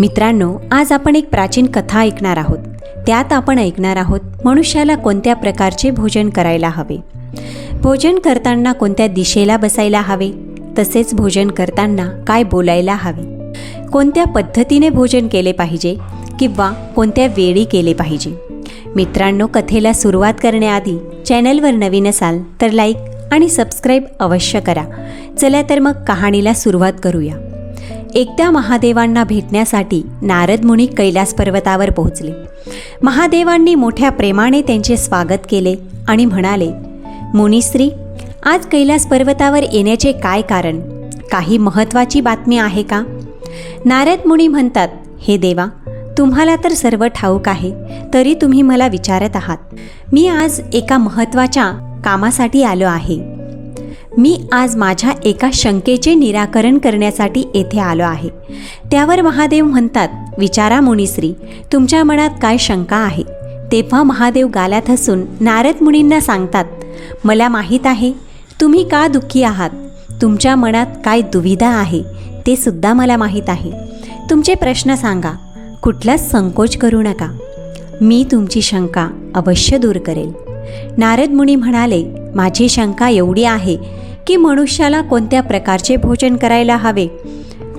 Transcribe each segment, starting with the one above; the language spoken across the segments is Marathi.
मित्रांनो आज आपण एक प्राचीन कथा ऐकणार आहोत. त्यात आपण ऐकणार आहोत मनुष्याला कोणत्या प्रकारचे भोजन करायला हवे? भोजन करताना कोणत्या दिशेला बसायला हवे? तसेच भोजन करताना काय बोलायला हवे? कोणत्या पद्धतीने भोजन केले पाहिजे? किंवा कोणत्या वेळी केले पाहिजे? मित्रांनो कथेला सुरुवात करण्याआधी चॅनलवर नवीन असाल तर लाईक आणि सबस्क्राईब अवश्य करा. चला तर मग कहाणीला सुरुवात करूया. एकदा महादेवांना भेटण्यासाठी नारद मुनी कैलास पर्वतावर पोहोचले. महादेवांनी मोठ्या प्रेमाने त्यांचे स्वागत केले आणि म्हणाले मुनिश्री आज कैलास पर्वतावर येण्याचे काय कारण? काही महत्त्वाची बातमी आहे का? नारद मुनी म्हणतात हे देवा तुम्हाला तर सर्व ठाऊक आहे तरी तुम्ही मला विचारत आहात. मी आज एका महत्त्वाच्या कामासाठी आलो आहे. मी आज माझ्या एका शंकेचे निराकरण करण्यासाठी येथे आलो आहे. त्यावर महादेव म्हणतात विचारा मुनिश्री तुमच्या मनात काय शंका आहे तेव्हा महादेव गालात हसून नारद मुनींना सांगतात मला माहीत आहे तुम्ही का दुःखी आहात? तुमच्या मनात काय दुविधा आहे ते सुद्धा मला माहीत आहे. तुमचे प्रश्न सांगा कुठलाच संकोच करू नका. मी तुमची शंका अवश्य दूर करेल नारद मुनी म्हणाले माझी शंका एवढी आहे की मनुष्याला कोणत्या प्रकारचे भोजन करायला हवे?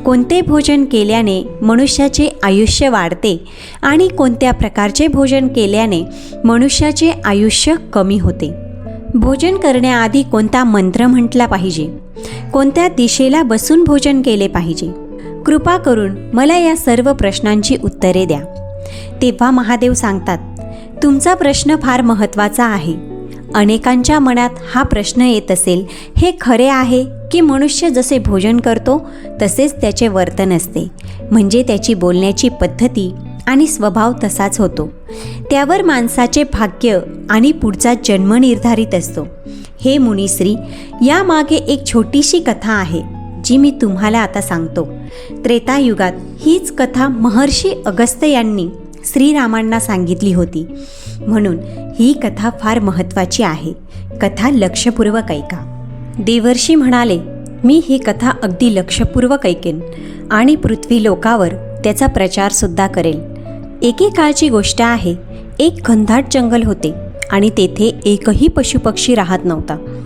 कोणते भोजन केल्याने मनुष्याचे आयुष्य वाढते आणि कोणत्या प्रकारचे भोजन केल्याने मनुष्याचे आयुष्य कमी होते? भोजन करण्याआधी कोणता मंत्र म्हटला पाहिजे? कोणत्या दिशेला बसून भोजन केले पाहिजे? कृपा करून मला या सर्व प्रश्नांची उत्तरे द्या. तेव्हा महादेव सांगतात तुमचा प्रश्न फार महत्त्वाचा आहे. अनेकांच्या मनात हा प्रश्न येत असेल हे खरे आहे की मनुष्य जसे भोजन करतो तसेच त्याचे वर्तन असते. म्हणजे त्याची बोलण्याची पद्धती आणि स्वभाव तसाच होतो. त्यावर माणसाचे भाग्य आणि पुढचा जन्म निर्धारित असतो. हे मुनिश्री यामागे एक छोटीशी कथा आहे जी मी तुम्हाला आता सांगतो. त्रेतायुगात हीच कथा महर्षी अगस्त यांनी श्रीरामांना सांगितली होती. म्हणून ही कथा फार महत्त्वाची आहे. कथा लक्षपूर्वक ऐका. देवर्षी म्हणाले मी ही कथा अगदी लक्षपूर्वक ऐकेन आणि पृथ्वी लोकावर त्याचा प्रचारसुद्धा करेल. एकेकाळची गोष्ट आहे एक घनदाट जंगल होते आणि तेथे एकही पशुपक्षी राहत नव्हता.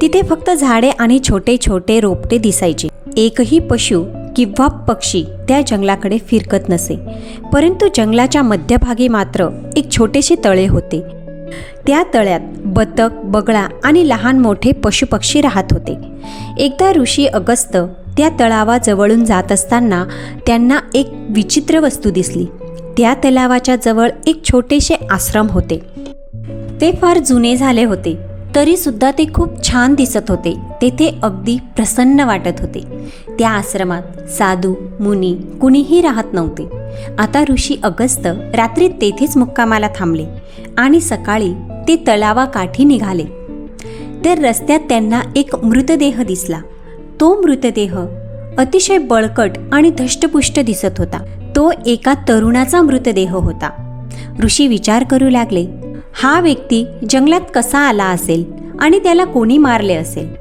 तिथे फक्त झाडे आणि छोटे छोटे रोपटे दिसायचे. एकही पशु किंवा पक्षी त्या जंगलाकडे फिरकत नसे. परंतु जंगलाच्या मध्यभागी मात्र एक छोटेसे तळे होते. त्या तळ्यात बतक बगळा आणि लहान मोठे पशुपक्षी राहत होते. एकदा ऋषी अगस्त त्या तलावाजवळून जात असताना त्यांना एक विचित्र वस्तू दिसली. त्या तलावाच्या जवळ एक छोटेसे आश्रम होते. ते फार जुने झाले होते. तरी सुद्धा ते खूप छान दिसत होते. तेथे अगदी प्रसन्न वाटत होते. त्या आश्रमात साधू मुनी कुणीही राहत नव्हते. आता ऋषी अगस्त रात्री तेथेच मुक्कामाला थांबले आणि सकाळी ते तलावाकाठी निघाले. तर रस्त्यात त्यांना एक मृतदेह दिसला. तो मृतदेह अतिशय बळकट आणि धष्टपुष्ट दिसत होता. तो एका तरुणाचा मृतदेह होता. ऋषी विचार करू लागले हा व्यक्ती जंगलात कसा आला असेल आणि त्याला कोणी मारले असेल?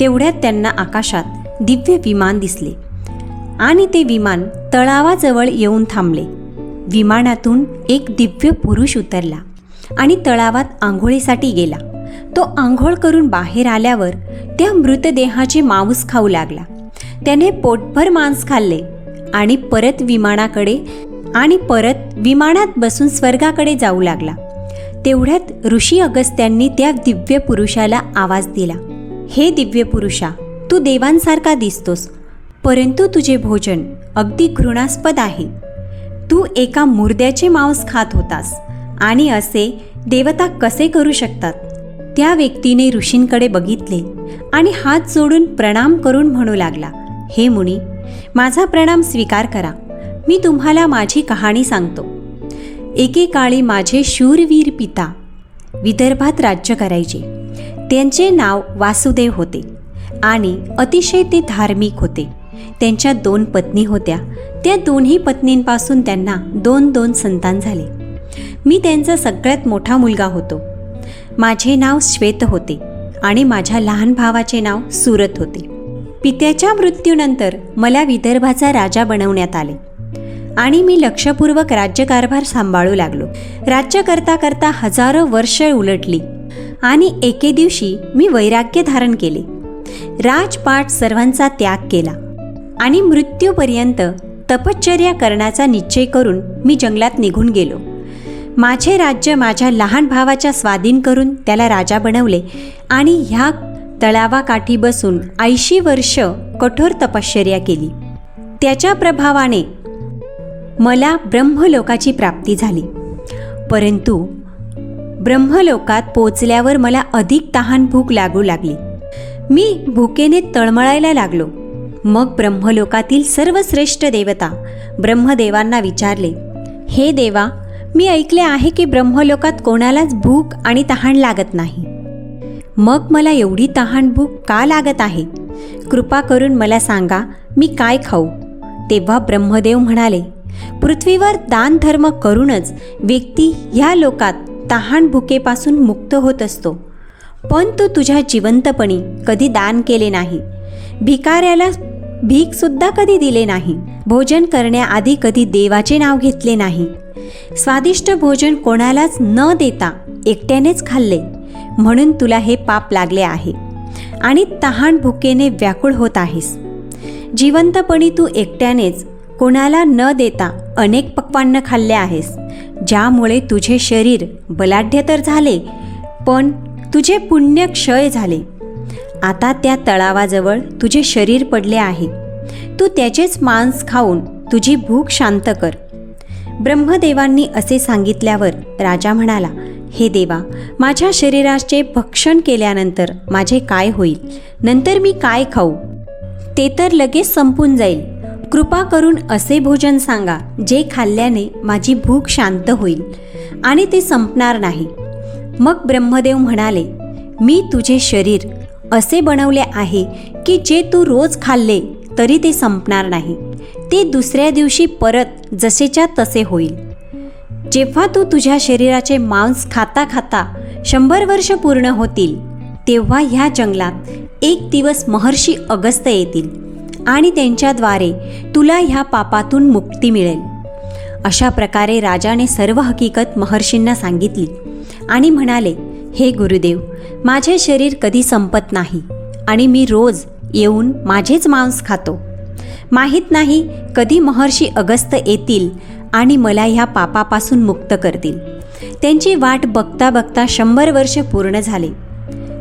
तेवढ्यात त्यांना आकाशात दिव्य विमान दिसले. आणि ते विमान तळावाजवळ येऊन थांबले. विमानातून एक दिव्य पुरुष उतरला आणि तळावात आंघोळीसाठी गेला. तो आंघोळ करून बाहेर आल्यावर त्या मृतदेहाचे मांस खाऊ लागला. त्याने पोटभर मांस खाल्ले आणि परत विमानाकडे आणि परत विमानात बसून स्वर्गाकडे जाऊ लागला. तेवढ्यात ऋषी अगस्त्यांनी त्या दिव्य पुरुषाला आवाज दिला हे दिव्य पुरुषा तू देवांसारखा दिसतोस परंतु तुझे भोजन अगदी घृणास्पद आहे. तू एका मुर्द्याचे मांस खात होतास आणि असे देवता कसे करू शकतात? त्या व्यक्तीने ऋषींकडे बघितले आणि हात जोडून प्रणाम करून म्हणू लागला हे मुनी माझा प्रणाम स्वीकार करा. मी तुम्हाला माझी कहाणी सांगतो. एकेकाळी माझे शूरवीर पिता विदर्भात राज्य करायचे. त्यांचे नाव वासुदेव होते आणि अतिशय ते धार्मिक होते. त्यांच्या दोन पत्नी होत्या. त्या दोन्ही पत्नींपासून त्यांना दोन दोन संतान झाले. मी त्यांचा सगळ्यात मोठा मुलगा होतो. माझे नाव श्वेत होते आणि माझ्या लहान भावाचे नाव सुरत होते. पित्याच्या मृत्यूनंतर मला विदर्भाचा राजा बनवण्यात आले. आणि मी लक्षपूर्वक राज्यकारभार सांभाळू लागलो. राज्य करता करता हजारो वर्ष उलटली. आणि एके दिवशी मी वैराग्य धारण केले. राजपाट सर्वांचा त्याग केला. आणि मृत्यूपर्यंत तपश्चर्या करण्याचा निश्चय करून मी जंगलात निघून गेलो. माझे राज्य माझ्या लहान भावाच्या स्वाधीन करून त्याला राजा बनवले आणि ह्या तळावाकाठी बसून ऐंशी वर्ष कठोर तपश्चर्या केली. त्याच्या प्रभावाने मला ब्रह्मलोकाची प्राप्ती झाली. परंतु ब्रह्मलोकात पोचल्यावर मला अधिक तहान भूक लागू लागली. मी भूकेने तळमळायला लागलो. मग ब्रह्मलोकातील सर्वश्रेष्ठ देवता ब्रह्मदेवांना विचारले हे देवा मी ऐकले आहे की ब्रह्मलोकात कोणालाच भूक आणि तहान लागत नाही. मग मला एवढी तहान भूक का लागत आहे? कृपा करून मला सांगा मी काय खाऊ? तेव्हा ब्रह्मदेव म्हणाले पृथ्वीवर दानधर्म करूनच व्यक्ती ह्या लोकात तहान भुकेपासून मुक्त होत असतो. पण तू तुझ्या जिवंतपणी कधी दान केले नाही. भिकाऱ्याला भीकसुद्धा कधी दिले नाही. भोजन करण्याआधी कधी देवाचे नाव घेतले नाही. स्वादिष्ट भोजन कोणालाच न देता एकट्यानेच खाल्ले. म्हणून तुला हे पाप लागले आहे. आणि तहान भुकेने व्याकुळ होत आहेस. जिवंतपणी तू एकट्यानेच कोणाला न देता अनेक पक्वान्न खाल्ले आहेस. ज्यामुळे तुझे शरीर बलाढ्य तर झाले पण तुझे पुण्य क्षय झाले. आता त्या तळावाजवळ तुझे शरीर पडले आहे. तू त्याचेच मांस खाऊन तुझी भूक शांत कर. ब्रह्मदेवांनी असे सांगितल्यावर राजा म्हणाला हे देवा माझ्या शरीराचे भक्षण केल्यानंतर माझे काय होईल? नंतर मी काय खाऊ? ते तर लगेच संपून जाईल. कृपा करून असे भोजन सांगा जे खाल्ल्याने माझी भूक शांत होईल आणि ते संपणार नाही. मग ब्रह्मदेव म्हणाले मी तुझे शरीर असे बनवले आहे की जे तू रोज खाल्ले तरी ते संपणार नाही. ते दुसऱ्या दिवशी परत जसेच्या तसे होईल. जेव्हा तू तुझ्या शरीराचे मांस खाता खाता शंभर वर्ष पूर्ण होतील तेव्हा ह्या जंगलात एक दिवस महर्षी अगस्त येतील. आणि त्यांच्याद्वारे तुला ह्या पापातून मुक्ती मिळेल. अशा प्रकारे राजाने सर्व हकीकत महर्षींना सांगितली आणि म्हणाले हे गुरुदेव माझे शरीर कधी संपत नाही आणि मी रोज येऊन माझेच मांस खातो. माहीत नाही कधी महर्षी अगस्त येतील आणि मला ह्या पापापासून मुक्त करतील. त्यांची वाट बघता बघता शंभर वर्ष पूर्ण झाले.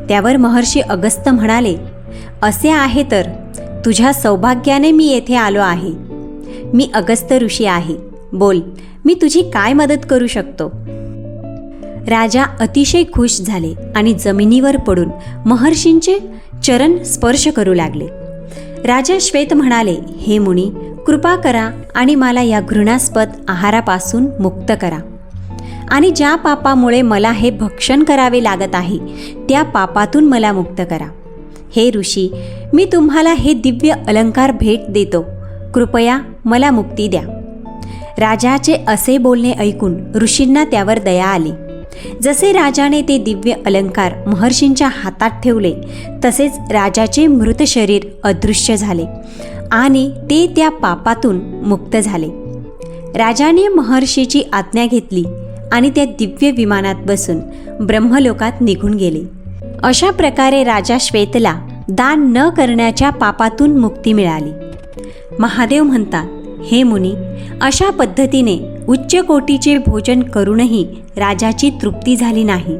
त्यावर महर्षी अगस्त म्हणाले असे आहे तर तुझ्या सौभाग्याने मी येथे आलो आहे. मी अगस्त ऋषी आहे. बोल मी तुझी काय मदत करू शकतो? राजा अतिशय खुश झाले आणि जमिनीवर पडून महर्षींचे चरण स्पर्श करू लागले. राजा श्वेत म्हणाले हे मुनी कृपा करा आणि मला या घृणास्पद आहारापासून मुक्त करा. आणि ज्या पापामुळे मला हे भक्षण करावे लागत आहे त्या पापातून मला मुक्त करा. हे ऋषी मी तुम्हाला हे दिव्य अलंकार भेट देतो. कृपया मला मुक्ती द्या. राजाचे असे बोलणे ऐकून ऋषींना त्यावर दया आली. जसे राजाने ते दिव्य अलंकार महर्षींच्या हातात ठेवले तसेच राजाचे मृत शरीर अदृश्य झाले आणि ते त्या पापातून मुक्त झाले. राजाने महर्षीची आज्ञा घेतली आणि त्या दिव्य विमानात बसून ब्रह्मलोकात निघून गेले. अशा प्रकारे राजा श्वेतला दान न करण्याच्या पापातून मुक्ती मिळाली. महादेव म्हणतात हे मुनी अशा पद्धतीने उच्च कोटीचे भोजन करूनही राजाची तृप्ती झाली नाही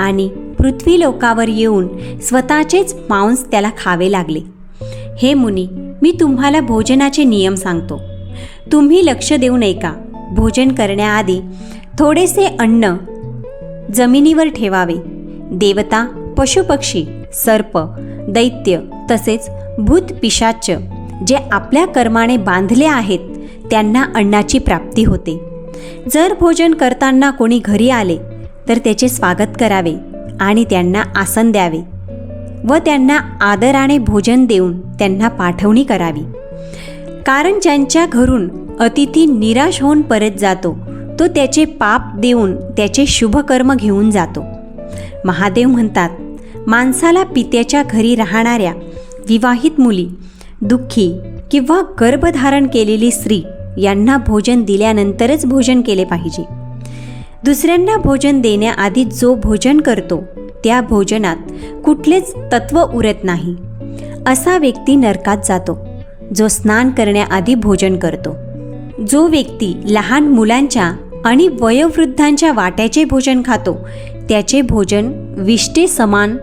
आणि पृथ्वी लोकावर येऊन स्वतःचेच मांस त्याला खावे लागले. हे मुनी मी तुम्हाला भोजनाचे नियम सांगतो. तुम्ही लक्ष देऊ नये का भोजन करण्याआधी थोडेसे अन्न जमिनीवर ठेवावे. देवता पशुपक्षी सर्प दैत्य तसेच भूत पिशाच जे आपल्या कर्माने बांधले आहेत त्यांना अन्नाची प्राप्ती होते. जर भोजन करताना कोणी घरी आले तर त्याचे स्वागत करावे आणि त्यांना आसन द्यावे व त्यांना आदराने भोजन देऊन त्यांना पाठवणी करावी. कारण ज्यांच्या घरून अतिथी निराश होऊन परत जातो तो त्याचे पाप देऊन त्याचे शुभकर्म घेऊन जातो. महादेव म्हणतात माणसाला पित्याच्या घरी राहणाऱ्या विवाहित मुली दुःखी किंवा गर्भधारण केलेली स्त्री यांना भोजन दिल्यानंतरच भोजन केले पाहिजे. दुसऱ्यांना भोजन देण्याआधी जो भोजन करतो त्या भोजनात कुठलेच तत्व उरत नाही. असा व्यक्ती नरकात जातो जो स्नान करण्याआधी भोजन करतो. जो व्यक्ती लहान मुलांच्या आणि वयोवृद्धांच्या वाट्याचे भोजन खातो त्याचे भोजन विष्टे समान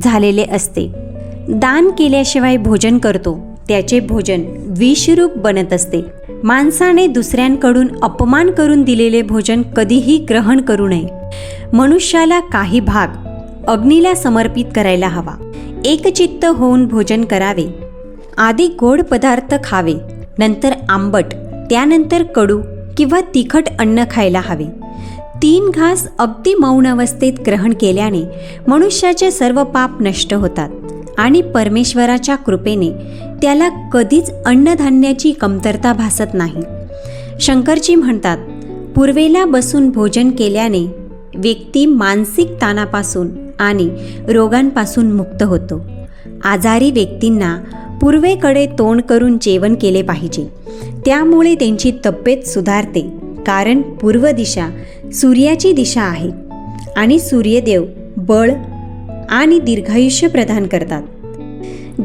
झालेले असते. दान केल्याशिवाय भोजन करतो त्याचे भोजन विषरूप बनत असते. माणसाने दुसऱ्यांकडून अपमान करून दिलेले भोजन कधीही ग्रहण करू नये. मनुष्याला काही भाग अग्नीला समर्पित करायला हवा. एकचित्त होऊन भोजन करावे. आधी गोड पदार्थ खावे. नंतर आंबट त्यानंतर कडू किंवा तिखट अन्न खायला हवे. तीन घास अगदी मौन अवस्थेत ग्रहण केल्याने मनुष्याचे सर्व पाप नष्ट होतात आणि परमेश्वराच्या कृपेने त्याला कधीच अन्नधान्याची कमतरता भासत नाही. शंकरजी म्हणतात पूर्वेला बसून भोजन केल्याने व्यक्ती मानसिक ताणापासून आणि रोगांपासून मुक्त होतो. आजारी व्यक्तींना पूर्वेकडे तोंड करून जेवण केले पाहिजे. त्यामुळे त्यांची तब्येत सुधारते कारण पूर्व दिशा सूर्याची दिशा आहे आणि सूर्यदेव बळ आणि दीर्घायुष्य प्रदान करतात.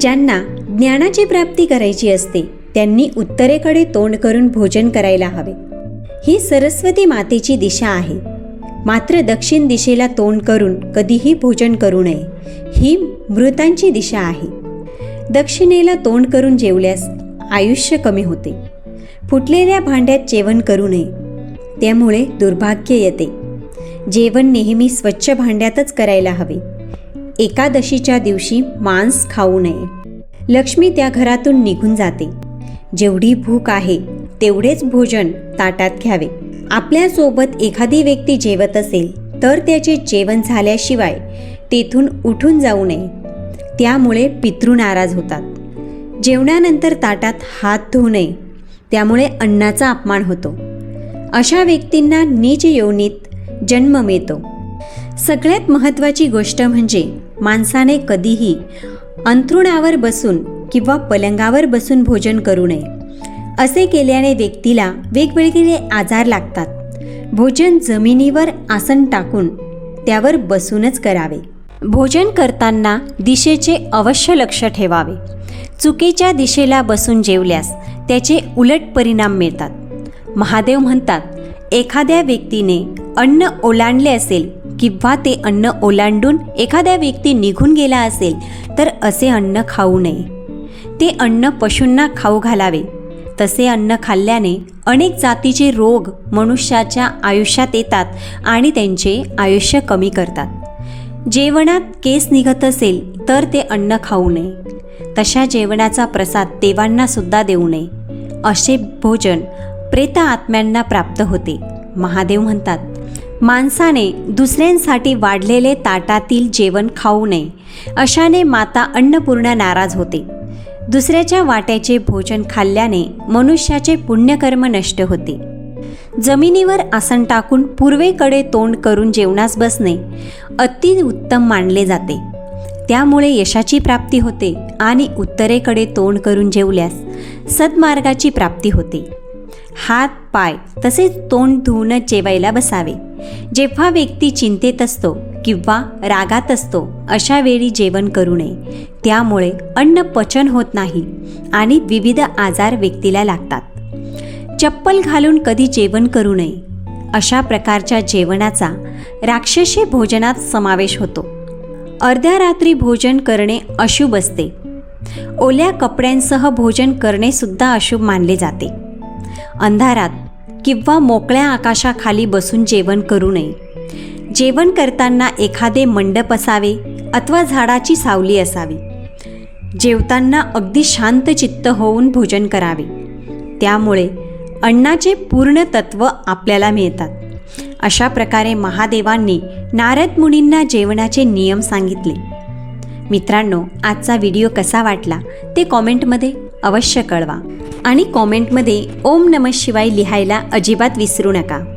ज्यांना ज्ञानाची प्राप्ती करायची असते त्यांनी उत्तरेकडे तोंड करून भोजन करायला हवे. ही सरस्वती मातेची दिशा आहे. मात्र दक्षिण दिशेला तोंड करून कधीही भोजन करू नये ही मृतांची दिशा आहे. दक्षिणेला तोंड करून जेवल्यास आयुष्य कमी होते. फुटलेल्या भांड्यात जेवण करू नये त्यामुळे दुर्भाग्य येते. जेवण नेहमी स्वच्छ भांड्यातच करायला हवे. एकादशीच्या दिवशी मांस खाऊ नये. लक्ष्मी त्या घरातून निघून जाते. जेवढी भूक आहे तेवढेच भोजन ताटात घ्यावे. आपल्यासोबत एखादी व्यक्ती जेवत असेल तर त्याचे जेवण झाल्याशिवाय तेथून उठून जाऊ नये. त्यामुळे पितृ नाराज होतात. जेवणानंतर ताटात हात धुऊ नये. त्यामुळे अन्नाचा अपमान होतो. अशा व्यक्तींना नीच योनीत जन्म मिळतो. सगळ्यात महत्त्वाची गोष्ट म्हणजे माणसाने कधीही अंथरुणावर बसून किंवा पलंगावर बसून भोजन करू नये. असे केल्याने व्यक्तीला वेगवेगळे आजार लागतात. भोजन जमिनीवर आसन टाकून त्यावर बसूनच करावे. भोजन करताना दिशेचे अवश्य लक्ष ठेवावे. चुकीच्या दिशेला बसून जेवल्यास त्याचे उलट परिणाम मिळतात. महादेव म्हणतात एखाद्या व्यक्तीने अन्न ओलांडले असेल किंवा ते अन्न ओलांडून एखाद्या व्यक्ती निघून गेला असेल तर असे अन्न खाऊ नये. ते अन्न पशूंना खाऊ घालावे. तसे अन्न खाल्ल्याने अनेक जातीचे रोग मनुष्याच्या आयुष्यात येतात आणि त्यांचे आयुष्य कमी करतात. जेवणात केस निघत असेल तर ते अन्न खाऊ नये. तशा जेवणाचा प्रसाद देवांनासुद्धा देऊ नये. असे भोजन प्रेत आत्म्यांना प्राप्त होते. महादेव म्हणतात माणसाने दुसऱ्यांसाठी वाढलेले ताटातील जेवण खाऊ नये. अशाने माता अन्नपूर्णा नाराज होते. दुसऱ्याच्या वाट्याचे भोजन खाल्ल्याने मनुष्याचे पुण्यकर्म नष्ट होते. जमिनीवर आसन टाकून पूर्वेकडे तोंड करून जेवणास बसणे अति उत्तम मानले जाते. त्यामुळे यशाची प्राप्ती होते आणि उत्तरेकडे तोंड करून जेवल्यास सद्मार्गाची प्राप्ती होते. हात पाय तसेच तोंड धुवूनच जेवायला बसावे. जेव्हा व्यक्ती चिंतेत असतो किंवा रागात असतो अशा वेळी जेवण करू नये. त्यामुळे अन्न पचन होत नाही आणि विविध आजार व्यक्तीला लागतात. चप्पल घालून कधी जेवण करू नये. अशा प्रकारच्या जेवणाचा राक्षसी भोजनात समावेश होतो. अर्ध्या रात्री भोजन करणे अशुभ असते. ओल्या कपड्यांसह भोजन करणे सुद्धा अशुभ मानले जाते. अंधारात किंवा मोकळ्या आकाशाखाली बसून जेवण करू नये. जेवण करताना एखादे मंडप असावे अथवा झाडाची सावली असावी. जेवताना अगदी शांत चित्त होऊन भोजन करावे. त्यामुळे अन्नाचे पूर्ण तत्व आपल्याला मिळतात. अशा प्रकारे महादेवांनी नारद मुनींना जेवणाचे नियम सांगितले. मित्रांनो आजचा व्हिडिओ कसा वाटला ते कॉमेंटमध्ये अवश्य कळवा. आणि कॉमेंटमध्ये ओम नम शिवाय लिहायला अजिबात विसरू नका.